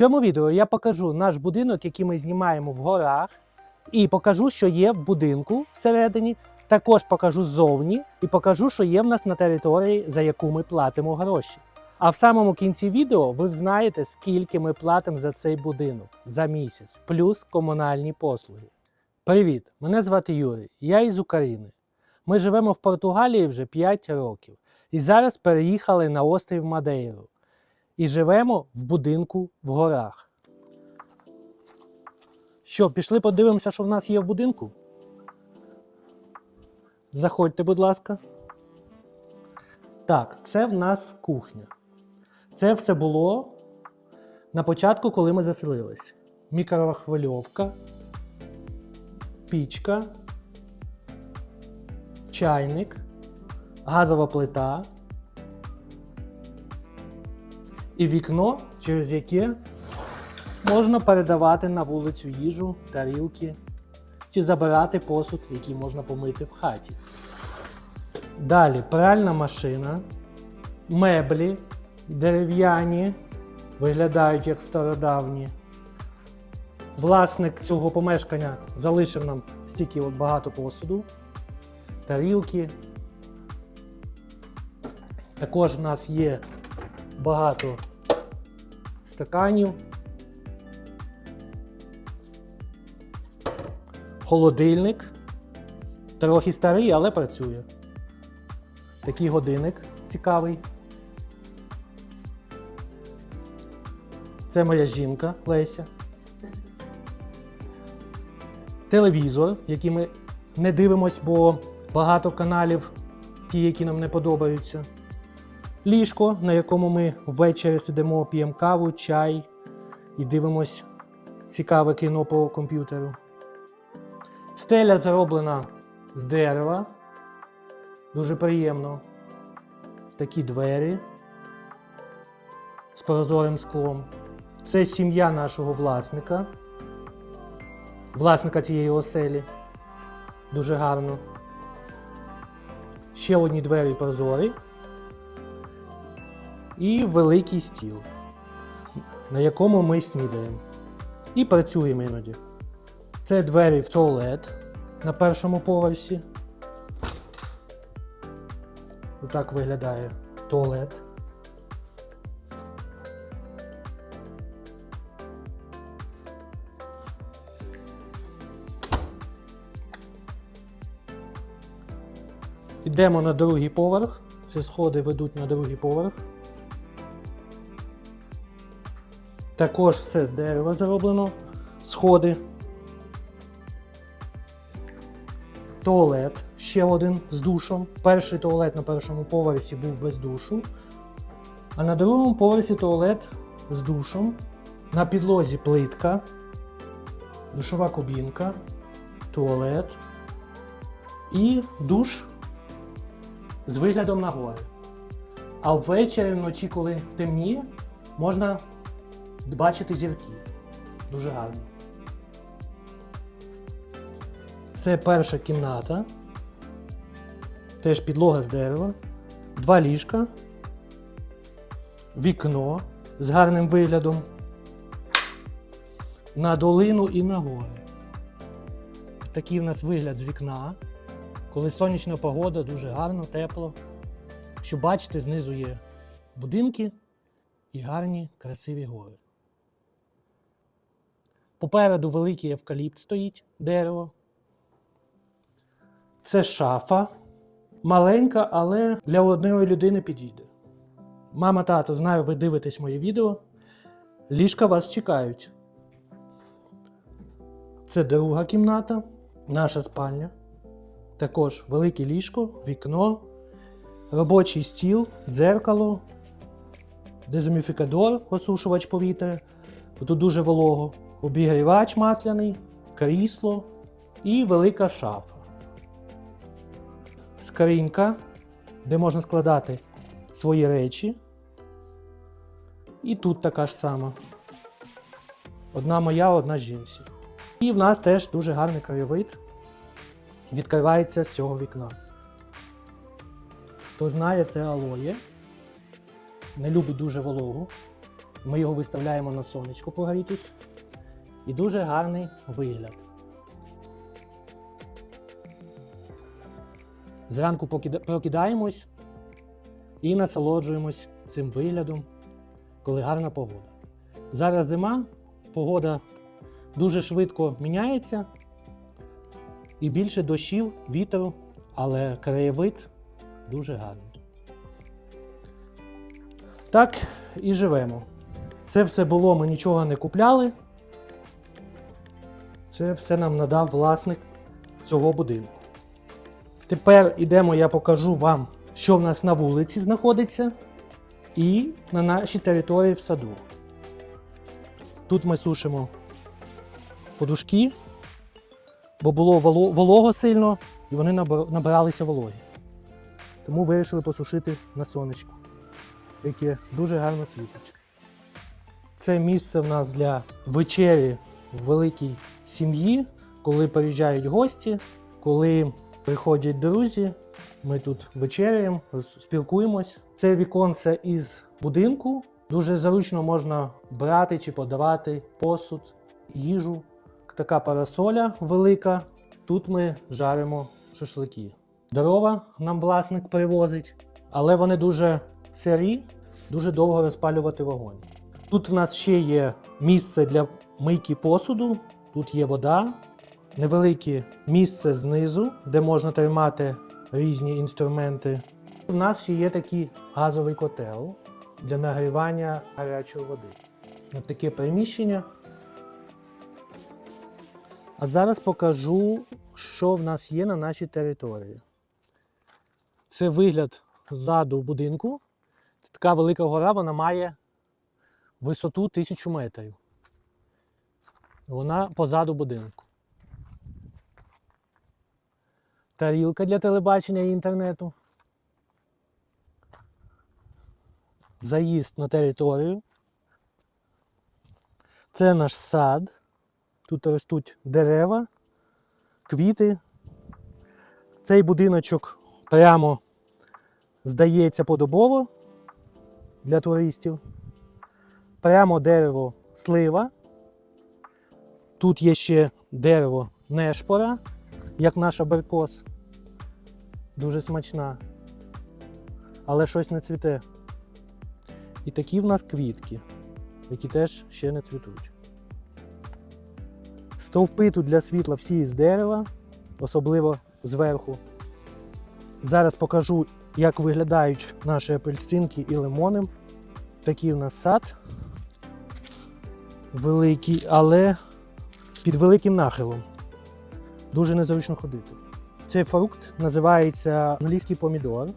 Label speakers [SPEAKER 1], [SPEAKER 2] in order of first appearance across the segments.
[SPEAKER 1] цьому відео я покажу наш будинок, який ми знімаємо в горах, і покажу, що є в будинку всередині. Також покажу ззовні і покажу, що є в нас на території, за яку ми платимо гроші. А в самому кінці відео ви взнаєте, скільки ми платимо за цей будинок за місяць, плюс комунальні послуги. Привіт! Мене звати Юрій, я із України. Ми живемо в Португалії вже 5 років і зараз переїхали на острів Мадейру і живемо в будинку в горах. Що, пішли подивимося, що в нас є в будинку? Заходьте, будь ласка. Так, це в нас кухня. Це все було на початку, коли ми заселились. Мікрохвильовка, пічка, чайник, газова плита і вікно, через яке можна передавати на вулицю їжу, тарілки чи забирати посуд, який можна помити в хаті. Далі пральна машина, меблі дерев'яні, виглядають як стародавні. Власник цього помешкання залишив нам стільки от багато посуду, тарілки. Також в нас є багато стаканів, холодильник. Трохи старий, але працює. Такий годинник цікавий. Це моя жінка Леся. Телевізор, який ми не дивимось, бо багато каналів, ті, які нам не подобаються. Ліжко, на якому ми ввечері сидимо, п'ємо каву, чай і дивимось цікаве кіно по комп'ютеру. Стеля зроблена з дерева. Дуже приємно. Такі двері з прозорим склом. Це сім'я нашого власника. Власника цієї оселі. Дуже гарно. Ще одні двері прозорі. І великий стіл, на якому ми снідаємо. І працюємо іноді. Це двері в туалет на першому поверсі. Отак виглядає туалет. Йдемо на другий поверх. Ці сходи ведуть на другий поверх. Також все з дерева зроблено. Сходи. Туалет ще один з душом. Перший туалет на першому поверсі був без душу. А на другому поверсі туалет з душом. На підлозі плитка, душова кабінка, туалет і душ з виглядом на гори. А ввечері вночі, коли темніє, можна бачити зірки. Дуже гарно. Це перша кімната. Теж підлога з дерева. Два ліжка. Вікно з гарним виглядом. На долину і на гори. Такий в нас вигляд з вікна. Коли сонячна погода, дуже гарно, тепло. Що бачите, знизу є будинки і гарні красиві гори. Попереду великий евкаліпт стоїть дерево. Це шафа. Маленька, але для одної людини підійде. Мама, тато, знаю, ви дивитесь моє відео. Ліжка вас чекають. Це друга кімната, наша спальня. Також велике ліжко, вікно, робочий стіл, дзеркало, дезуміфікадор, осушувач повітря. Тут дуже волого, обігрівач масляний, крісло і велика шафа. Скринька, де можна складати свої речі. І тут така ж сама. Одна моя, одна жінці. І в нас теж дуже гарний краєвид відкривається з цього вікна. Хто знає, це алоє. Не любить дуже вологу. Ми його виставляємо на сонечко погрітись. І дуже гарний вигляд. Зранку прокидаємось і насолоджуємось цим виглядом, коли гарна погода. Зараз зима, погода дуже швидко міняється, і більше дощів, вітру, але краєвид дуже гарний. Так і живемо. Це все було, ми нічого не купляли. Це все нам надав власник цього будинку. Тепер ідемо, я покажу вам, що в нас на вулиці знаходиться, і на нашій території в саду. Тут ми сушимо подушки, бо було волого сильно, і вони набиралися вологи. Тому вирішили посушити на сонечку, яке дуже гарно світить. Це місце в нас для вечері в великій сім'ї, коли приїжджають гості, коли приходять друзі. Ми тут вечеряємо, спілкуємось. Це віконце із будинку. Дуже зручно можна брати чи подавати посуд, їжу. Така парасоля велика. Тут ми жаримо шашлики. Дрова нам власник привозить, але вони дуже сирі, дуже довго розпалювати вогонь. Тут в нас ще є місце для мийки посуду, тут є вода, невелике місце знизу, де можна тримати різні інструменти. У нас ще є такий газовий котел для нагрівання гарячої води. Ось таке приміщення. А зараз покажу, що в нас є на нашій території. Це вигляд ззаду будинку. Це така велика гора, вона має висоту 1000 метрів. Вона позаду будинку. Тарілка для телебачення і інтернету. Заїзд на територію. Це наш сад. Тут ростуть дерева, квіти. Цей будиночок прямо здається подобово для туристів. Прямо дерево слива. Тут є ще дерево нешпора, як наш аберкос. Дуже смачна. Але щось не цвіте. І такі в нас квітки, які теж ще не цвітуть. Стовпи тут для світла всі з дерева, особливо зверху. Зараз покажу, як виглядають наші апельсинки і лимони. Такий у нас сад великий, але під великим нахилом. Дуже незручно ходити. Цей фрукт називається англійський помідор.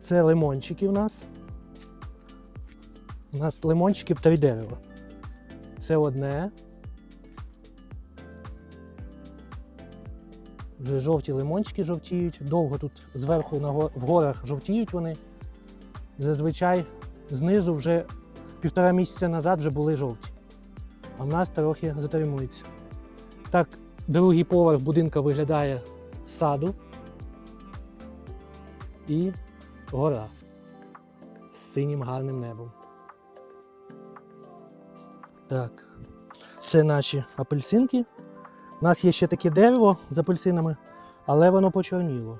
[SPEAKER 1] Це лимончики у нас. У нас лимончиків три дерева. Це одне. Вже жовті лимончики жовтіють. Довго тут зверху в горах жовтіють вони. Зазвичай знизу вже півтора місяця назад вже були жовті. А в нас трохи затримується. Так, другий поверх будинка виглядає з саду і гора з синім гарним небом. Так, це наші апельсинки. У нас є ще таке дерево з апельсинами, але воно почорніло.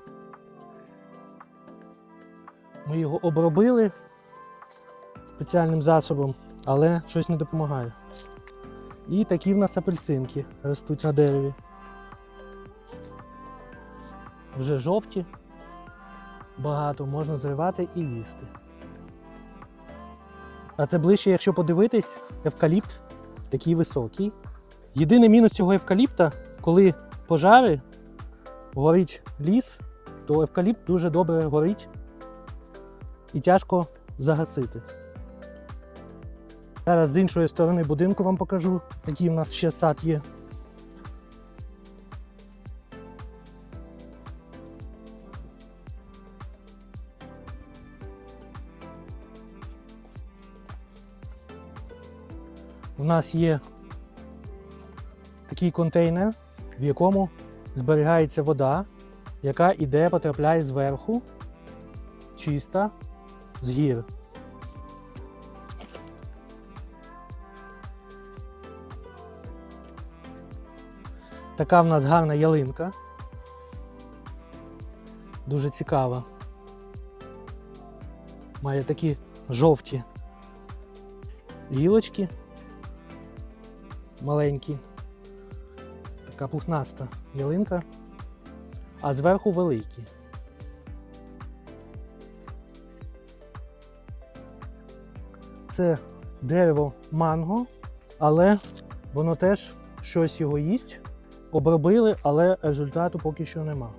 [SPEAKER 1] Ми його обробили спеціальним засобом, але щось не допомагає. І такі в нас апельсинки ростуть на дереві. Вже жовті, багато можна зривати і їсти. А це ближче, якщо подивитись, евкаліпт такий високий. Єдиний мінус цього евкаліпта, коли пожари, горить ліс, то евкаліпт дуже добре горить і тяжко загасити. Зараз з іншої сторони будинку вам покажу, який в нас ще сад є. У нас є такий контейнер, в якому зберігається вода, яка іде, потрапляє зверху, чиста, з гір. Така в нас гарна ялинка. Дуже цікава. Має такі жовті гілочки. Маленькі. Така пухнаста ялинка, а зверху великі. Це дерево манго, але воно теж щось його їсть. Обробили, але результату поки що нема.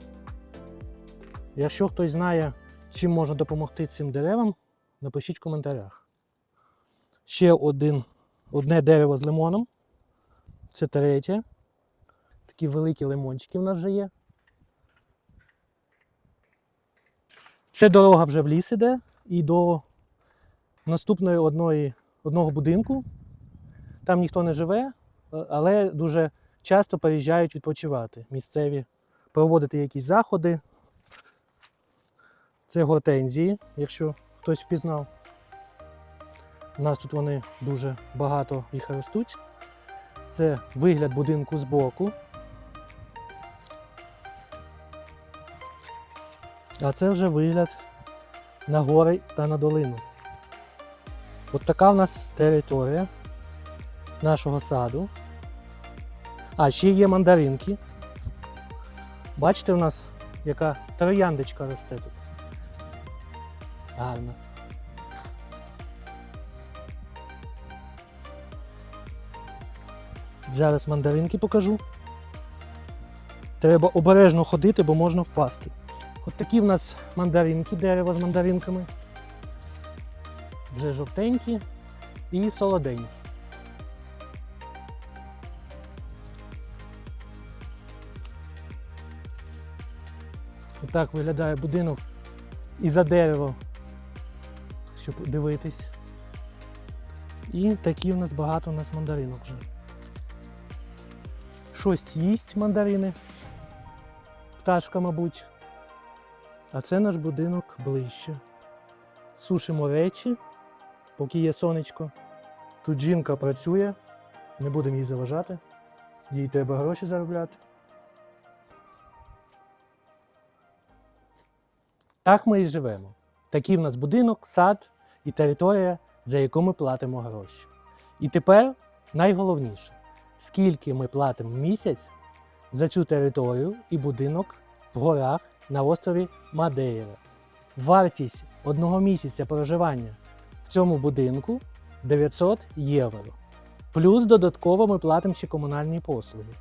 [SPEAKER 1] Якщо хтось знає, чим можна допомогти цим деревам, напишіть в коментарях. Ще один, одне дерево з лимоном. Це третє. Такі великі лимончики в нас вже є. Це дорога вже в ліс іде і до наступної одної, одного будинку. Там ніхто не живе, але дуже часто приїжджають відпочивати місцеві, проводити якісь заходи. Це гортензії, якщо хтось впізнав. У нас тут вони дуже багато їх ростуть. Це вигляд будинку збоку. А це вже вигляд на гори та на долину. От така в нас територія нашого саду. А ще є мандаринки. Бачите, у нас яка трояндочка росте тут. Гарно. Зараз мандаринки покажу. Треба обережно ходити, бо можна впасти. От такі в нас мандаринки, дерево з мандаринками. Вже жовтенькі і солоденькі. Отак виглядає будинок і за дерево, щоб дивитись. І такі в нас багато у нас мандаринок вже. Щось їсть мандарини. Пташка, мабуть. А це наш будинок ближче. Сушимо речі, поки є сонечко. Тут жінка працює, не будемо їй заважати. Їй треба гроші заробляти. Так ми і живемо. Такий в нас будинок, сад і територія, за яку ми платимо гроші. І тепер найголовніше, скільки ми платимо в місяць за цю територію і будинок в горах на острові Мадейра. Вартість одного місяця проживання в цьому будинку 900 євро. Плюс додатково ми платимо ще комунальні послуги.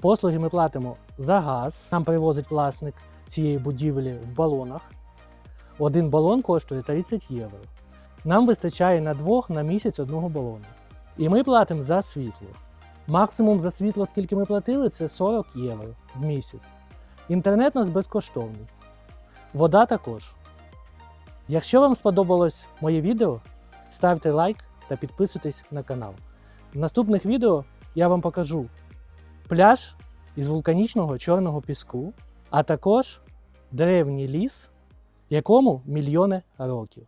[SPEAKER 1] Послуги ми платимо за газ, нам привозить власник цієї будівлі в балонах. Один балон коштує 30 євро. Нам вистачає на двох на місяць одного балону. І ми платимо за світло. Максимум за світло, скільки ми платили, це 40 євро в місяць. Інтернет у нас безкоштовний. Вода також. Якщо вам сподобалось моє відео, ставте лайк та підписуйтесь на канал. В наступних відео я вам покажу пляж із вулканічного чорного піску, а також древній ліс, якому мільйони років.